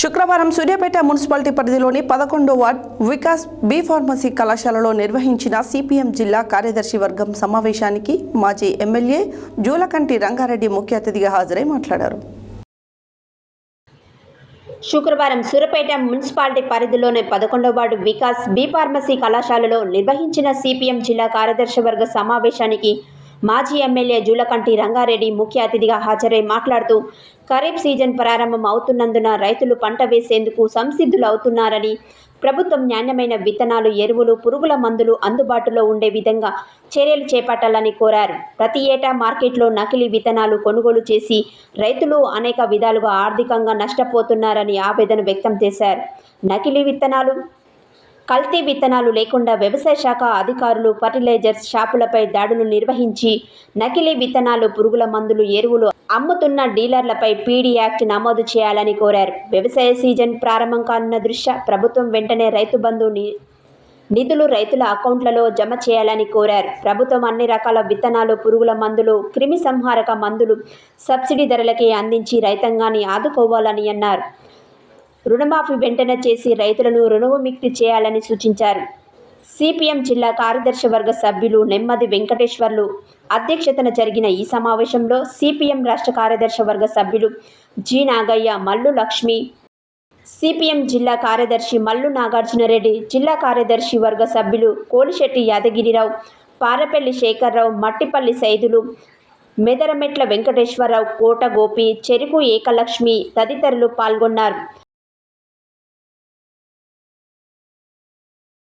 శుక్రవారం సూర్యాపేట మున్సిపాలిటీ పరిధిలోని పదకొండో వార్డ్ వికాస్ బి ఫార్మసీ కళాశాలలో నిర్వహించిన సిపిఎం జిల్లా కార్యదర్శి వర్గం సమావేశానికి మాజీ ఎమ్మెల్యే జూలకంటి రంగారెడ్డి ముఖ్య అతిథిగా హాజరై మాట్లాడారు. శుక్రవారం సూరపేట మున్సిపాలిటీ పరిధిలోని పదకొండవ వార్డు వికాస్ బి ఫార్మసీ కళాశాలలో నిర్వహించిన సిపిఎం జిల్లా కార్యదర్శి వర్గ సమావేశానికి మాజీ ఎమ్మెల్యే జూలకంటి రంగారెడ్డి ముఖ్య అతిథిగా హాజరై మాట్లాడుతూ ఖరీఫ్ సీజన్ ప్రారంభం అవుతున్నందున రైతులు పంట వేసేందుకు సంసిద్ధులు అవుతున్నారని ప్రభుత్వం నాణ్యమైన విత్తనాలు ఎరువులు పురుగుల మందులు అందుబాటులో ఉండే విధంగా చర్యలు చేపట్టాలని కోరారు. ప్రతి ఏటా మార్కెట్లో నకిలీ విత్తనాలు కొనుగోలు చేసి రైతులు అనేక విధాలుగా ఆర్థికంగా నష్టపోతున్నారని ఆవేదన వ్యక్తం చేశారు. నకిలీ విత్తనాలు కల్తీ విత్తనాలు లేకుండా వ్యవసాయ శాఖ అధికారులు ఫర్టిలైజర్స్ షాపులపై దాడులు నిర్వహించి నకిలీ విత్తనాలు పురుగుల మందులు ఎరువులు అమ్ముతున్న డీలర్లపై పీడీ యాక్ట్ నమోదు చేయాలని కోరారు. వ్యవసాయ సీజన్ ప్రారంభం కానున్న దృష్ట్యా ప్రభుత్వం వెంటనే రైతు బంధు ని- నిధులు రైతుల అకౌంట్లలో జమ చేయాలని కోరారు. ప్రభుత్వం అన్ని రకాల విత్తనాలు పురుగుల మందులు క్రిమి సంహారక మందులు సబ్సిడీ ధరలకే అందించి రైతాంగాన్ని ఆదుకోవాలని అన్నారు. రుణమాఫీ వెంటనే చేసి రైతులను రుణవిముక్తి చేయాలని సూచించారు. సిపిఎం జిల్లా కార్యదర్శి వర్గ సభ్యులు నెమ్మది వెంకటేశ్వర్లు అధ్యక్షతన జరిగిన ఈ సమావేశంలో సిపిఎం రాష్ట్ర కార్యదర్శి వర్గ సభ్యులు జి నాగయ్య మల్లు లక్ష్మి సిపిఎం జిల్లా కార్యదర్శి మల్లు నాగార్జునరెడ్డి జిల్లా కార్యదర్శి వర్గ సభ్యులు కోలిశెట్టి యాదగిరిరావు పారపల్లి శేఖర్రావు మట్టిపల్లి సైదులు మెదరమెట్ల వెంకటేశ్వరరావు కోట గోపి చెరుకు ఏకలక్ష్మి తదితరులు పాల్గొన్నారు.